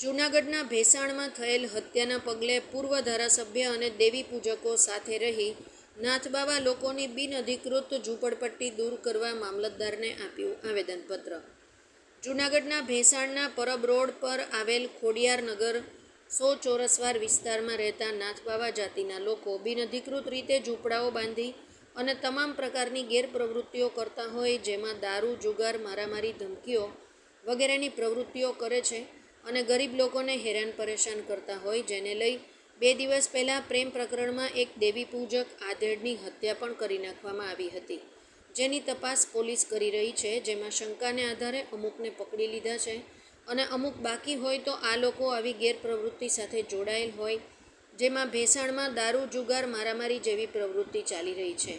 જૂનાગઢના ભેસાણમાં થયેલ હત્યાના પગલે પૂર્વ ધારાસભ્ય અને દેવી પૂજકો સાથે રહી નાથબાવા લોકોની બિનઅધિકૃત ઝૂંપડપટ્ટી દૂર કરવા મામલતદારને આપ્યું આવેદનપત્ર. જૂનાગઢના ભેસાણના પરબ રોડ પર આવેલ ખોડિયારનગર સો ચોરસવાર વિસ્તારમાં રહેતા નાથબાવા જાતિના લોકો બિનઅધિકૃત રીતે ઝૂંપડાઓ બાંધી અને તમામ પ્રકારની ગેરપ્રવૃત્તિઓ કરતા હોય જેમાં દારૂ, જુગાર, મારામારી, ધમકીઓ વગેરેની પ્રવૃત્તિઓ કરે છે અને ગરીબ લોકોને હેરાન પરેશાન કરતા હોય, જેને લઈ બે દિવસ પહેલાં પ્રેમ પ્રકરણમાં એક દેવી પૂજક આધેડની હત્યા પણ કરી નાખવામાં આવી હતી. જેની તપાસ પોલીસ કરી રહી છે, જેમાં શંકાને આધારે અમુકને પકડી લીધા છે અને અમુક બાકી હોય તો આ લોકો આવી ગેરપ્રવૃત્તિ સાથે જોડાયેલ હોય, જેમાં ભેસાણમાં દારૂ, જુગાર, મારામારી જેવી પ્રવૃત્તિ ચાલી રહી છે.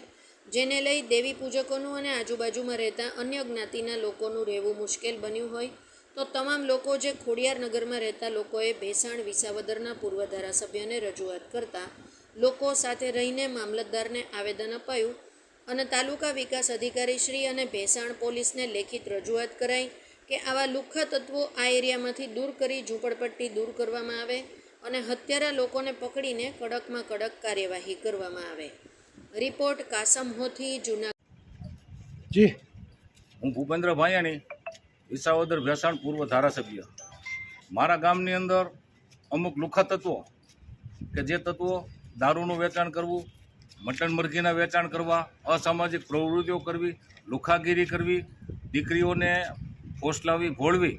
જેને લઈ દેવી પૂજકોનું અને આજુબાજુમાં રહેતા અન્ય જ્ઞાતિના લોકોનું રહેવું મુશ્કેલ બન્યું હોય તો તમામ લોકો જે ખોડિયારનગરમાં રહેતા લોકોએ ભેસાણ વિસાવદરના પૂર્વ ધારાસભ્યને રજૂઆત કરતા લોકો સાથે રહીને મામલતદારને આવેદન અપાયું અને તાલુકા વિકાસ અધિકારી શ્રી અને ભેસાણ પોલીસને લેખિત રજૂઆત કરાઈ કે આવા લુખ્ખા તત્વો આ એરિયામાંથી દૂર કરી ઝૂંપડપટ્ટી દૂર કરવામાં આવે અને હત્યારા લોકોને પકડીને કડકમાં કડક કાર્યવાહી કરવામાં આવે. રિપોર્ટ કાસમ હોથી જૂના જી. હું ભૂપેન્દ્ર ભાયાણી વિસાવદર ભેસાણ પૂર્વ ધારાસભ્ય. મારા ગામની અંદર અમુક લુખા તત્વો કે જે તત્વો દારૂનું વેચાણ કરવું, મટન મરઘીના વેચાણ કરવા, અસામાજિક પ્રવૃત્તિઓ કરવી, લુખાગીરી કરવી, દીકરીઓને ફોસલાવી ભોળવી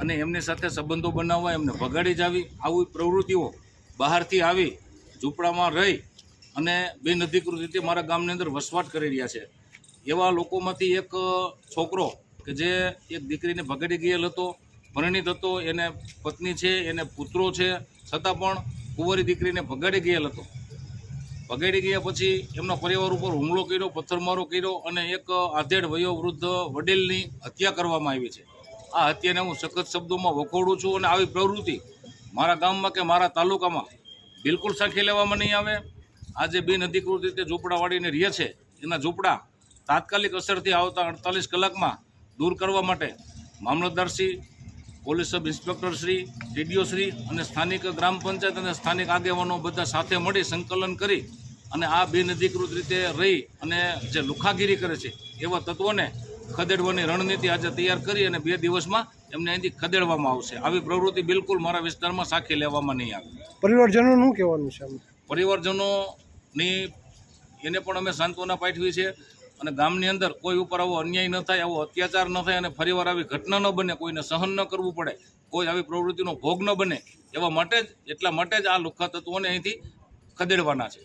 અને એમની સાથે સંબંધો બનાવવા, એમને ભગાડી જાવી આવી. પ્રવૃત્તિઓ બહારથી આવી, ઝૂંપડામાં રહી અને બિનઅધિકૃત રીતે મારા ગામની અંદર વસવાટ કરી રહ્યા છે. એવા લોકોમાંથી એક છોકરો કે જે એક દીકરીને ભગાડી ગયેલ હતો, પરણિત હતો, એને પત્ની છે, એને પુત્રો છે, છતાં પણ કુંવરી દીકરીને ભગાડી ગયેલ હતો. ભગાડી ગયા પછી એમના પરિવાર ઉપર હુમલો કર્યો, પથ્થરમારો કર્યો અને એક આધેડ વયોવૃદ્ધ વડીલની હત્યા કરવામાં આવી છે. આ હત્યાને હું સખત શબ્દોમાં વખોડું છું અને આવી પ્રવૃત્તિ મારા ગામમાં કે મારા તાલુકામાં બિલકુલ સાંખી લેવામાં નહીં આવે. આજે બિનઅધિકૃત રીતે ઝૂંપડાવાળીને રહે છે. એના ઝૂંપડા તાત્કાલિક અસરથી આવતા અડતાલીસ કલાકમાં દૂર કરવા માટે મામલતદારશ્રી પોલીસ સબ ઇન્સ્પેક્ટરશ્રી ટીડીઓશ્રી અને સ્થાનિક ગ્રામ પંચાયત અને સ્થાનિક આગેવાનો બધા સાથે મળી સંકલન કરી અને આ બિનઅધિકૃત રીતે રહી અને જે લુખાગીરી કરે છે એવા તત્વોને ખદેડવાની રણનીતિ આજે તૈયાર કરી અને બે દિવસમાં એમને અહીંથી ખદેડવામાં આવશે. આવી પ્રવૃત્તિ બિલકુલ મારા વિસ્તારમાં સાખી લેવામાં નહીં આવે. પરિવારજનોનું કહેવાનું છે પરિવારજનોની એને પણ અમે સાંત્વના પાઠવી છે. અને ગામની અંદર કોઈ ઉપર આવો અન્યાય ન થાય, આવો અત્યાચાર ન થાય અને ફરીવાર આવી ઘટના ન બને, કોઈને સહન ન કરવું પડે, કોઈ આવી પ્રવૃત્તિનો ભોગ ન બને, એવા માટે જ, એટલા માટે જ આ લુખ્ખા તત્વોને અહીંથી ખદેડવાના છે.